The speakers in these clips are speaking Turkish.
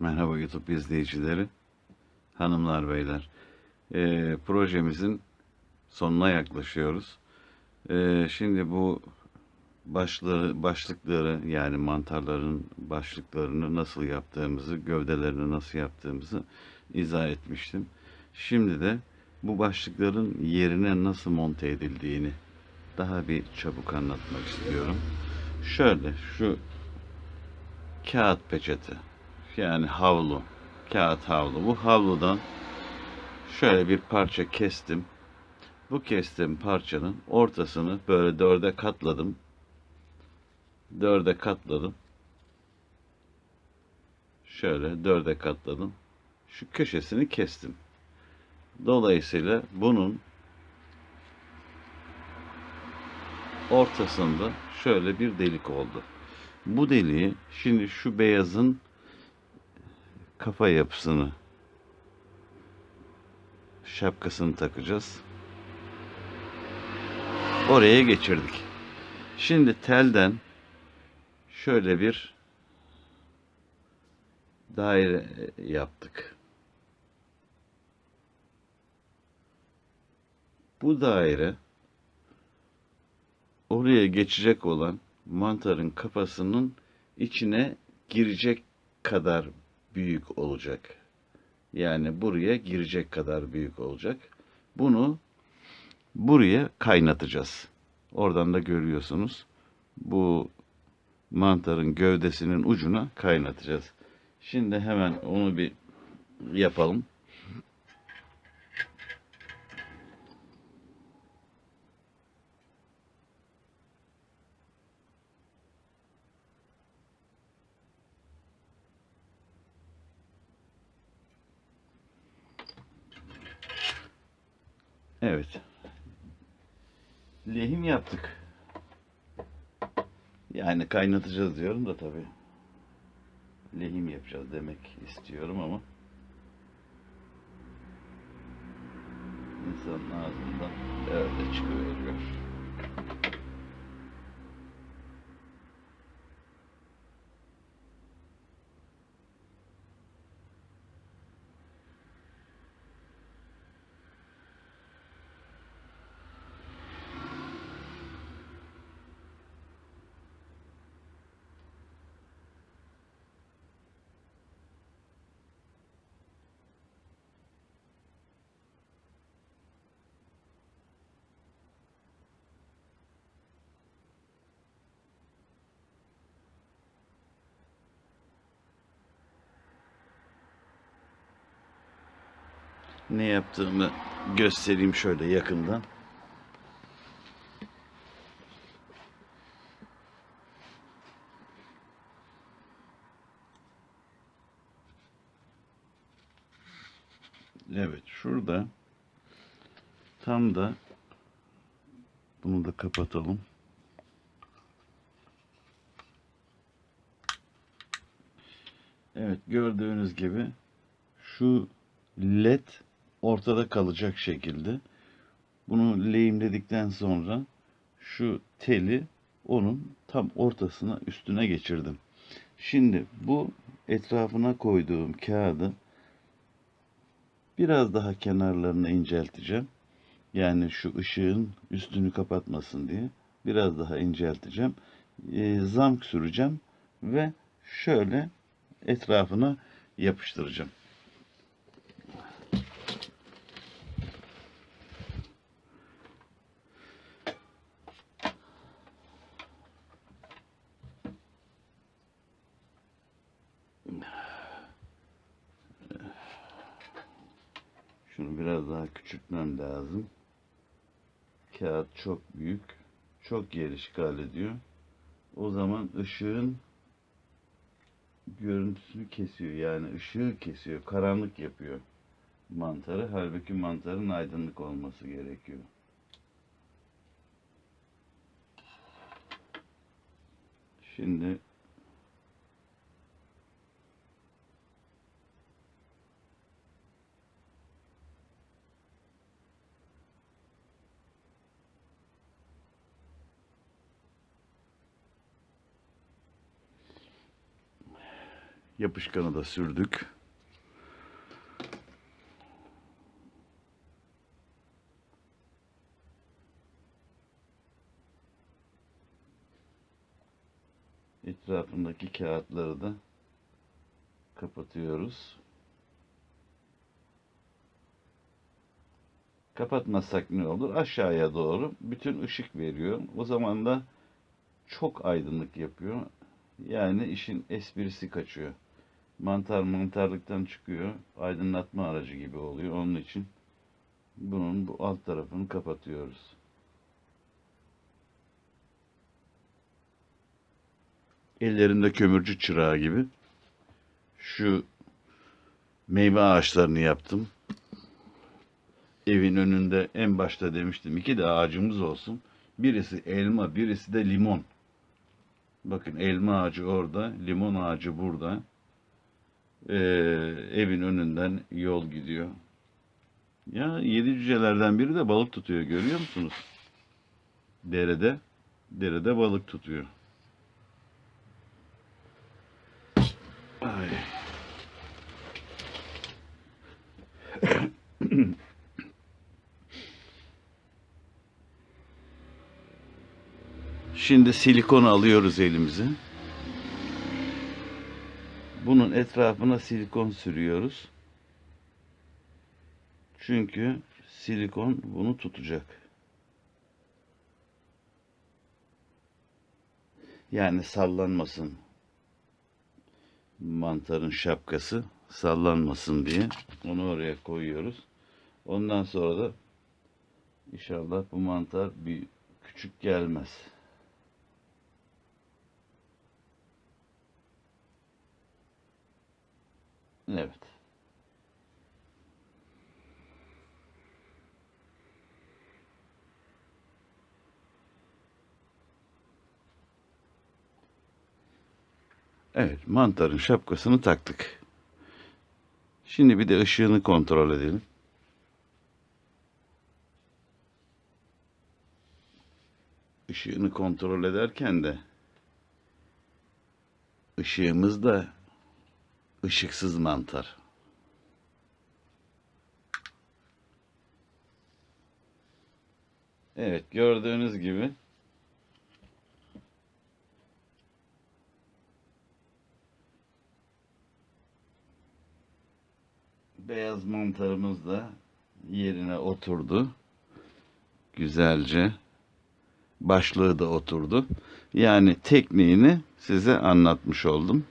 Merhaba YouTube izleyicileri, hanımlar beyler. Ee, projemizin sonuna yaklaşıyoruz. Ee, şimdi bu başları, başlıkları yani mantarların başlıklarını nasıl yaptığımızı, gövdelerini nasıl yaptığımızı izah etmiştim. Şimdi de bu başlıkların yerine nasıl monte edildiğini daha bir çabuk anlatmak istiyorum. Şöyle şu kağıt peçete yani havlu kağıt havlu. Bu havludan şöyle bir parça kestim. Bu kestiğim parçanın ortasını böyle dörde katladım. Dörde katladım. Şöyle dörde katladım. Şu köşesini kestim. Dolayısıyla bunun ortasında şöyle bir delik oldu. Bu deliği şimdi şu beyazın kafa yapısını şapkasını takacağız. Oraya geçirdik. Şimdi telden şöyle bir daire yaptık. Bu daire oraya geçecek olan mantarın kafasının içine girecek kadar büyük olacak. Yani buraya girecek kadar büyük olacak. Bunu buraya kaynatacağız. Oradan da görüyorsunuz. Bu mantarın gövdesinin ucuna kaynatacağız. Şimdi hemen onu bir yapalım. Evet. Lehim yaptık. Yani kaynatacağız diyorum da tabii. Lehim yapacağız demek istiyorum ama insanın ağzından öyle çıkıveriyor. Ne yaptığımı göstereyim şöyle yakından. Evet şurada tam da bunu da kapatalım. Evet gördüğünüz gibi şu led ortada kalacak şekilde bunu lehimledikten sonra şu teli onun tam ortasına üstüne geçirdim. Şimdi bu etrafına koyduğum kağıdı biraz daha kenarlarını incelteceğim. Yani şu ışığın üstünü kapatmasın diye biraz daha incelteceğim. E, zamk süreceğim ve şöyle etrafına yapıştıracağım. Şunu biraz daha küçültmem lazım. Kağıt çok büyük. Çok yer işgal ediyor. O zaman ışığın görüntüsünü kesiyor. Yani ışığı kesiyor. Karanlık yapıyor mantarı. Halbuki mantarın aydınlık olması gerekiyor. Şimdi Yapışkanı da sürdük. Etrafındaki kağıtları da kapatıyoruz. Kapatmazsak ne olur? Aşağıya doğru bütün ışık veriyor. O zaman da çok aydınlık yapıyor. Yani işin esprisi kaçıyor. Mantar mantarlıktan çıkıyor. Aydınlatma aracı gibi oluyor. Onun için bunun bu alt tarafını kapatıyoruz. Ellerimde kömürcü çırağı gibi. Şu meyve ağaçlarını yaptım. Evin önünde en başta demiştim iki de ağacımız olsun. Birisi elma, birisi de limon. Bakın elma ağacı orada, limon ağacı burada. Ee, evin önünden yol gidiyor. Ya yedi cücelerden biri de balık tutuyor görüyor musunuz? Derede, derede balık tutuyor. Ay. Şimdi silikon alıyoruz elimize. Bunun etrafına silikon sürüyoruz. Çünkü silikon bunu tutacak. Yani sallanmasın. Mantarın şapkası sallanmasın diye onu oraya koyuyoruz. Ondan sonra da inşallah bu mantar bir küçük gelmez. Evet. Evet, mantarın şapkasını taktık. Şimdi bir de ışığını kontrol edelim. Işığını kontrol ederken de ışığımız da ışıksız mantar. Evet, gördüğünüz gibi beyaz mantarımız da yerine oturdu. Güzelce. Başlığı da oturdu. Yani tekniğini size anlatmış oldum.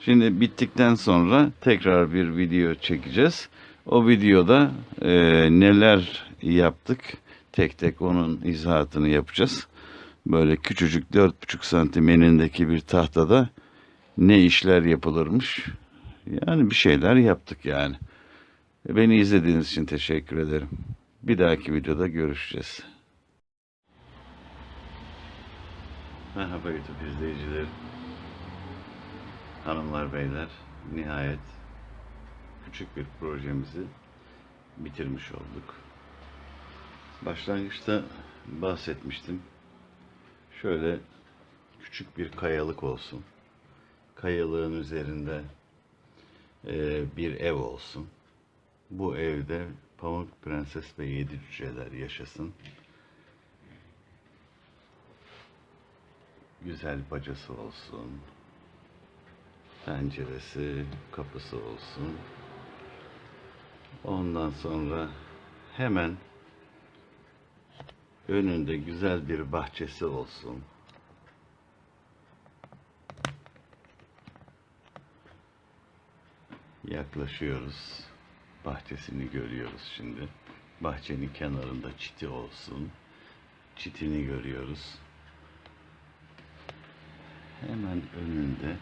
Şimdi bittikten sonra tekrar bir video çekeceğiz. O videoda e, neler yaptık tek tek onun izahatını yapacağız. Böyle küçücük 4,5 santim enindeki bir tahtada ne işler yapılırmış. Yani bir şeyler yaptık yani. Beni izlediğiniz için teşekkür ederim. Bir dahaki videoda görüşeceğiz. Merhaba YouTube izleyicileri. Hanımlar beyler nihayet küçük bir projemizi bitirmiş olduk. Başlangıçta bahsetmiştim. Şöyle küçük bir kayalık olsun. Kayalığın üzerinde e, bir ev olsun. Bu evde Pamuk Prenses ve Yedi Cüceler yaşasın. Güzel bacası olsun. Penceresi, kapısı olsun. Ondan sonra hemen önünde güzel bir bahçesi olsun. Yaklaşıyoruz. Bahçesini görüyoruz şimdi. Bahçenin kenarında çiti olsun. Çitini görüyoruz. Hemen önünde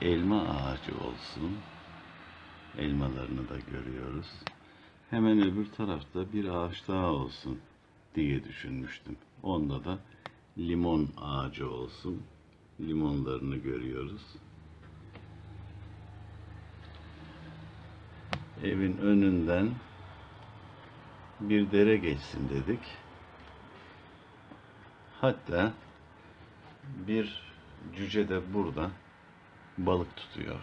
elma ağacı olsun. Elmalarını da görüyoruz. Hemen öbür tarafta bir ağaç daha olsun diye düşünmüştüm. Onda da limon ağacı olsun. Limonlarını görüyoruz. Evin önünden bir dere geçsin dedik. Hatta bir cüce de burada balık tutuyor.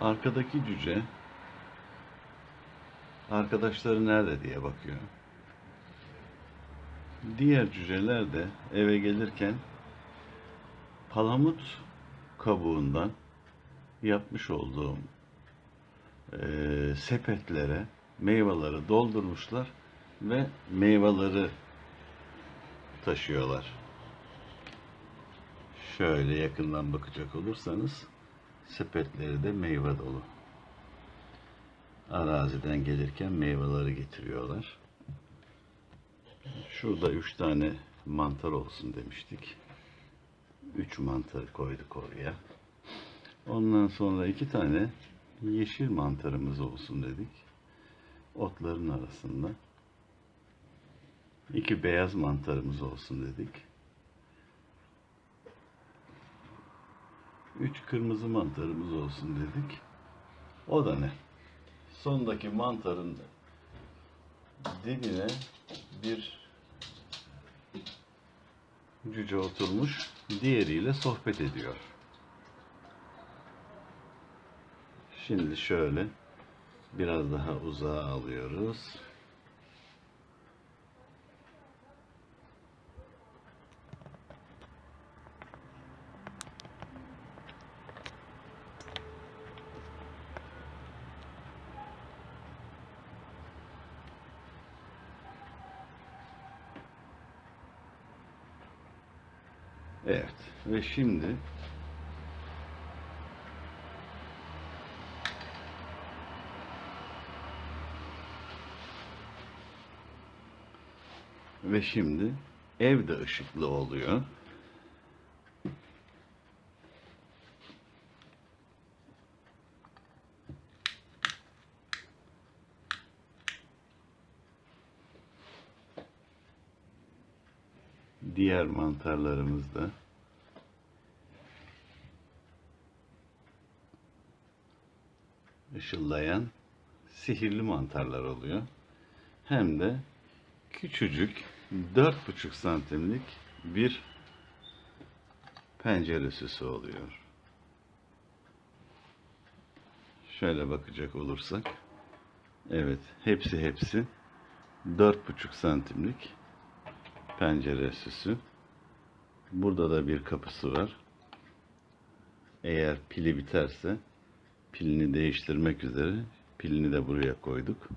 Arkadaki cüce arkadaşları nerede diye bakıyor. Diğer cüceler de eve gelirken palamut kabuğundan yapmış olduğum eee, sepetlere meyveleri doldurmuşlar ve meyveleri taşıyorlar. Şöyle yakından bakacak olursanız sepetleri de meyve dolu. Araziden gelirken meyveleri getiriyorlar. Şurada üç tane mantar olsun demiştik. Üç mantar koyduk oraya. Ondan sonra iki tane yeşil mantarımız olsun dedik. Otların arasında. İki beyaz mantarımız olsun dedik. Üç kırmızı mantarımız olsun dedik. O da ne? Sondaki mantarın dibine bir cüce oturmuş, diğeriyle sohbet ediyor. Şimdi şöyle biraz daha uzağa alıyoruz. Evet ve şimdi ve şimdi ev de ışıklı oluyor. Diğer mantarlarımız da ışıldayan sihirli mantarlar oluyor. Hem de küçücük 4,5 santimlik bir pencere süsü oluyor. Şöyle bakacak olursak evet hepsi hepsi 4,5 santimlik pencere süsü. Burada da bir kapısı var. Eğer pili biterse pilini değiştirmek üzere pilini de buraya koyduk.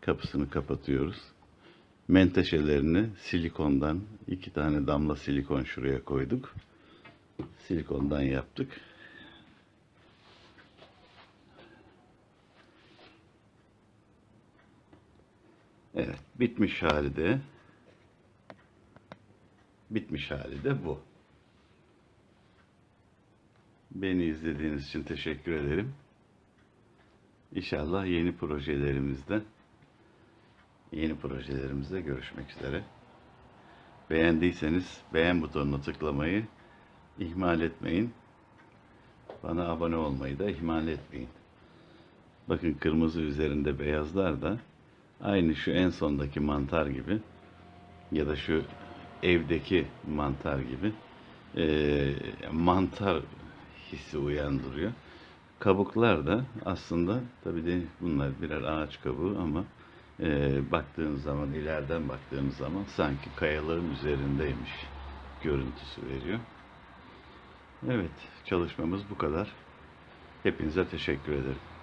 Kapısını kapatıyoruz. Menteşelerini silikondan iki tane damla silikon şuraya koyduk. Silikondan yaptık. Evet, bitmiş hali de bitmiş hali de bu. Beni izlediğiniz için teşekkür ederim. İnşallah yeni projelerimizde yeni projelerimizde görüşmek üzere. Beğendiyseniz beğen butonuna tıklamayı ihmal etmeyin. Bana abone olmayı da ihmal etmeyin. Bakın kırmızı üzerinde beyazlar da aynı şu en sondaki mantar gibi ya da şu evdeki mantar gibi eee, mantar hissi uyandırıyor. Kabuklar da aslında tabii de bunlar birer ağaç kabuğu ama eee baktığınız zaman ileriden baktığınız zaman sanki kayaların üzerindeymiş görüntüsü veriyor. Evet çalışmamız bu kadar. Hepinize teşekkür ederim.